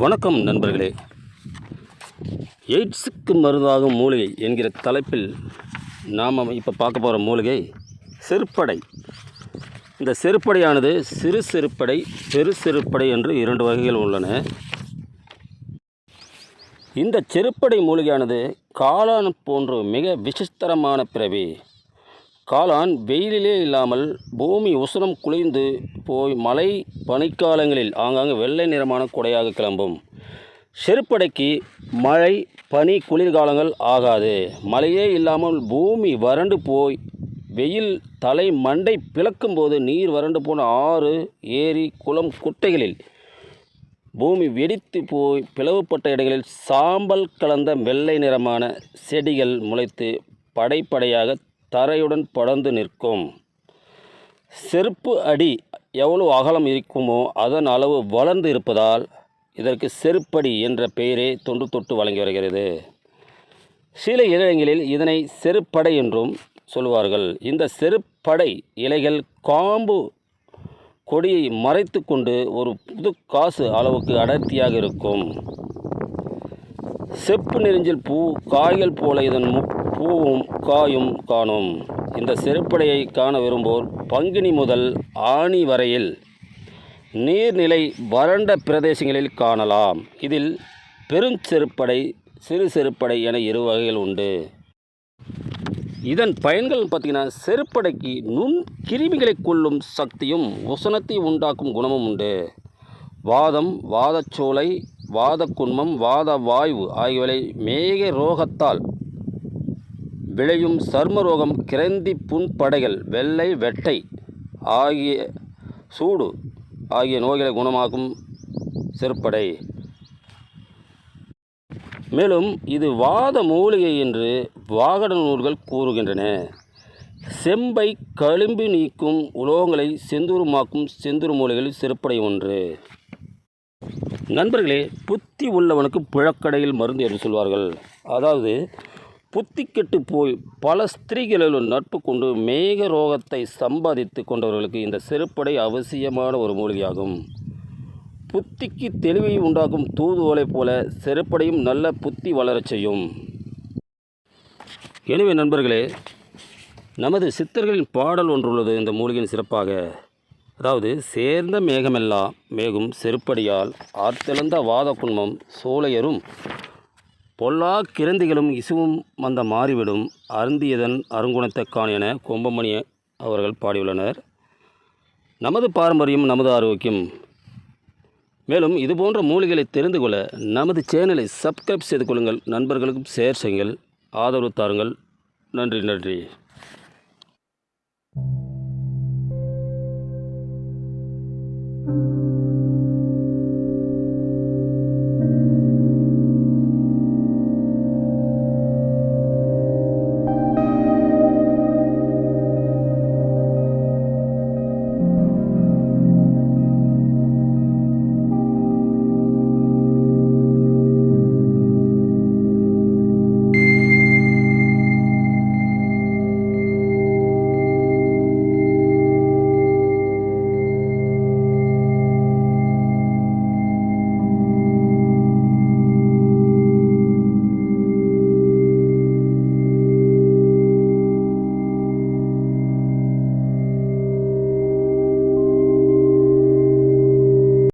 வணக்கம் நண்பர்களே. எய்ட்ஸுக்கு மருந்தாகும் மூலிகை என்கிற தலைப்பில் நாம் இப்போ பார்க்க போகிற மூலிகை செருப்படை. இந்த செருப்படையானது சிறு செருப்படை பெரு செருப்படை என்று இரண்டு வகைகள் உள்ளன. இந்த செருப்படை மூலிகையானது காளான் போன்ற மிக விசித்திரமான பிறவி. காளான் வெயிலிலே இல்லாமல் பூமி உஷ்ணம் குளிர்ந்து போய் மழை பனிக்காலங்களில் ஆங்காங்கு வெள்ளை நிறமான கொடையாக கிளம்பும். செருப்படைக்கு மழை பனி குளிர்காலங்கள் ஆகாது. மழையே இல்லாமல் பூமி வறண்டு போய் வெயில் தலை மண்டை பிளக்கும் போது நீர் வறண்டு போன ஆறு ஏரி குளம் குட்டைகளில் பூமி வெடித்து போய் பிளவுபட்ட இடங்களில் சாம்பல் கலந்த வெள்ளை நிறமான செடிகள் முளைத்து படைப்படையாக தரையுடன் படர்ந்து நிற்கும். செருப்பு அடி எவ்வளவு அகலம் இருக்குமோ அதன் அளவு வளர்ந்து இருப்பதால் இதற்கு செருப்படி என்ற பெயரே தொன்று தொட்டு வழங்கி வருகிறது. சில இடங்களில் இதனை செருப்படை என்றும் சொல்லுவார்கள். இந்த செருப்படை இலைகள் காம்பு கொடியை மறைத்து கொண்டு ஒரு புது காசு அளவுக்கு அடர்த்தியாக இருக்கும். செப்பு நெறிஞ்சில் பூ காய்கள் போல இதன் மு பூவும் காயும் காணும். இந்த செருப்படையை காண விரும்போர் பங்குனி முதல் ஆணி வரையில் நீர்நிலை வறண்ட பிரதேசங்களில் காணலாம். இதில் பெருஞ்செருப்படை சிறு செருப்படை என இரு வகைகள் உண்டு. இதன் பயன்கள் பார்த்திங்கன்னா செருப்படைக்கு நுண் கிருமிகளை கொல்லும் சக்தியும் உசனத்தை உண்டாக்கும் குணமும் உண்டு. வாதம் வாதச்சோலை வாதக்குன்மம் வாத வாய்வு ஆகியவை மேக ரோகத்தால் விளையும் சர்மரோகம் கிரந்தி புண்படைகள் வெள்ளை வெட்டை ஆகிய சூடு ஆகிய நோய்களை குணமாக்கும் செருப்படை. மேலும் இது வாத மூலிகை என்று வாகன நூல்கள் கூறுகின்றன. செம்பை களிம்பு நீக்கும் உலோகங்களை செந்தூரமாக்கும் செந்தூர் மூலிகளில் செருப்படை ஒன்று. நண்பர்களே புத்தி உள்ளவனுக்கு புழக்கடையில் மருந்து என்று சொல்வார்கள். அதாவது புத்தி கெட்டு போய் பல ஸ்திரீகளிலும் நட்பு கொண்டு மேக ரோகத்தை சம்பாதித்து கொண்டவர்களுக்கு இந்த செருப்படை அவசியமான ஒரு மூலிகையாகும். புத்திக்கு தெளிவை உண்டாக்கும் தூதுவலை போல செருப்படையும் நல்ல புத்தி வளரச் செய்யும். எனவே நண்பர்களே நமது சித்தர்களின் பாடல் ஒன்றுள்ளது இந்த மூலிகையின் சிறப்பாக. அதாவது சேர்ந்த மேகமெல்லாம் மேகும் செருப்படியால் ஆர்த்தெழுந்த வாத குன்மம் சோழையரும் பொல்லா கிரந்திகளும் இசுவும் வந்த மாறிவிடும் அருந்தியதன் அருங்குணத்தைக்கான் என கொம்பமணி அவர்கள் பாடியுள்ளனர். நமது பாரம்பரியம் நமது ஆரோக்கியம். மேலும் இதுபோன்ற மூலிகளை தெரிந்து கொள்ள நமது சேனலை சப்ஸ்கிரைப் செய்து கொள்ளுங்கள். நண்பர்களுக்கும் ஷேர் செய்யுங்கள். ஆதரவு தாருங்கள். நன்றி நன்றி.